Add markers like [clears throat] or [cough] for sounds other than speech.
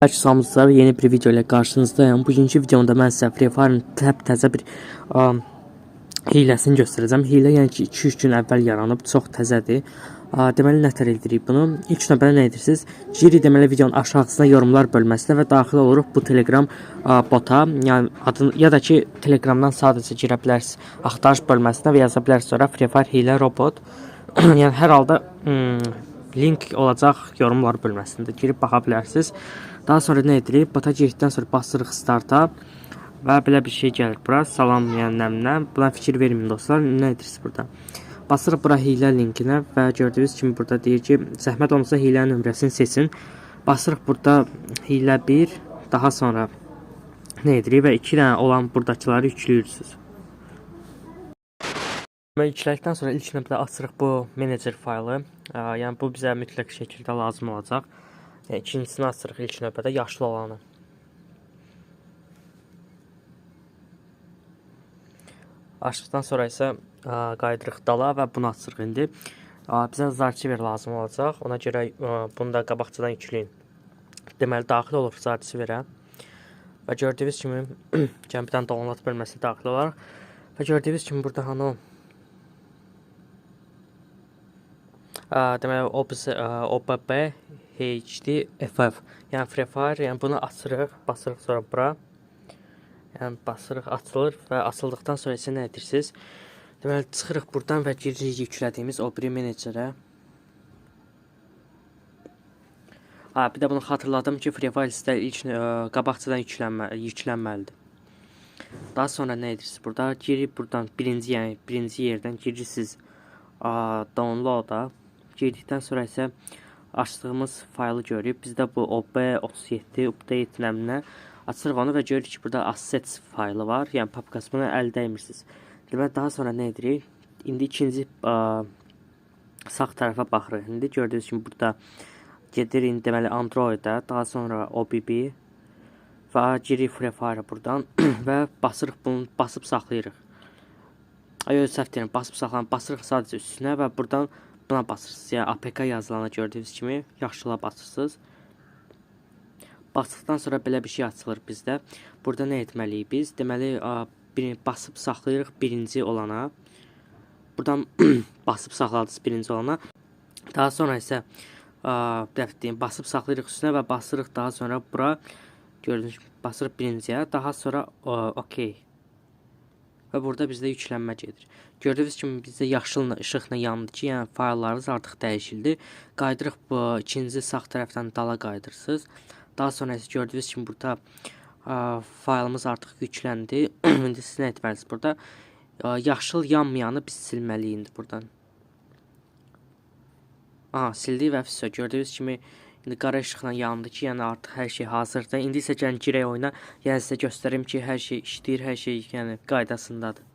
Hər salamınızlar, yeni bir video ilə qarşınızdayım. Bugünkü videomda mən sizə Free Fire-ın təp-təzə bir ə, hiləsini göstərəcəm. Hilə yəni ki 2-3 gün əvvəl yaranıb, çox təzədir. Ə, deməli nətər edirik bunu? İlk növbədə nə edirsiniz? Giri deməli videonun aşağısına yorumlar bölməsinə və daxil oluruq bu Telegram ə, bota, yəni adını ya da ki Telegramdan sadəcə girə bilərsiniz axtarış bölməsinə və yaza bilərsiniz ora Free Fire hilə robot. [clears throat] yəni hər halda ım, link olacaq yorumlar bölməsində girib baxa bilərsiniz. Daha sonra nə edirik? Bota girdikdən sonra basırıq starta və belə bir şey gəlir bura. Salam nəmlə. Buna fikir verməyin dostlar. Nə edirsiniz burada? Basırıq bura hilə linkinə və gördüyünüz kimi burada deyir ki, zəhmət olmasa hilə nömrəsini seçin. Basırıq burada hilə 1, daha sonra nə edirik və 2 dənə olan burdakıları yükləyirsiniz. Deməli yüklədikdən sonra ilk növbədə açırıq bu menecer faylı. Yəni bu bizə mütləq şəkildə lazım olacaq. Yəni ikincisini açırıq ilk növbədə yaşlı olanı. Açdıqdan sonra isə ə, qayıdırıq dala və bunu açırıq indi. Ə, Bizə zarchiver lazım olacaq. Ona görə ə, bunu da qabaqcadan yükləyin. Deməli daxil olub zarchiverə. Və gördüyünüz kimi bir dənə download bölməsi daxil olaraq və gördüyünüz kimi burada hanı o Ə, deməli OBS, ə, OBB HD FF. Yəni Free Fire, yəni bunu açırıq, basırıq sonra bura. Yəni basırıq, açılır və açıldıqdan sonra isə nə edirsiniz? Deməli çıxırıq burdan və giririk yüklədiyimiz o biri menecerə. Ha, bir də bunu xatırladım ki, Free Fire sizdə ilk ə, qabaqcadan yüklənmə, yüklənməlidir. Daha sonra nə edirsiniz? Burada girib buradan birinci, yəni birinci yerdən girirsiniz download-a. Girdikdən sonra isə açdığımız faylı görüb bizdə bu OB37 update nəminə açırıq onu və görürük ki, burada assets faylı var. Yəni papkası buna əl dəymirsiniz. Deməli daha sonra nə edirik? İndi ikinci ə, sağ tərəfə baxırıq. İndi gördüyünüz kimi burada gedirik deməli Android-ə, daha sonra OBB və giririk Free Fire buradan [clears throat] və basırıq bunu basıb saxlayırıq. Ay öz səhv deyirəm, basıb saxlanıb basırıq sadəcə üstünə və buradan buna basırsınız. Yəni APK yazılana gördüyünüz kimi yaxşıla basırsınız. Basdıqdan sonra belə bir şey açılır bizdə. Burada nə etməliyik biz? Deməli, bir basıb saxlayırıq birinci olana. Buradan [clears throat] basıb saxladınız birinci olana. Daha sonra isə a, dəftin basıb saxlayırıq üstünə və basırıq daha sonra bura gördüyünüz kimi basırıq birinciyə. Daha sonra okey və burada bizdə yüklənmə gedir. Gördüyünüz kimi bizdə yaşıl işıqla yandı ki, yəni fayllarınız artıq dəyişildi. Qaydırıq bu ikinci sağ tərəfdən dala qayıdırsınız. Daha sonra isə gördüyünüz kimi burada ə, faylımız artıq yükləndi. [clears throat] İndi siz nə etməlisiniz burada? Ə, yaşıl yanmayanı biz silməliyik indi buradan. Aha, sildi və vəsə gördüyünüz kimi indi qara işıqla yandı ki, yəni artıq hər şey hazırdır. İndi isə gəlin girək oyuna. Yəni sizə göstərim ki, hər şey işləyir, hər şey yəni qaydasındadır.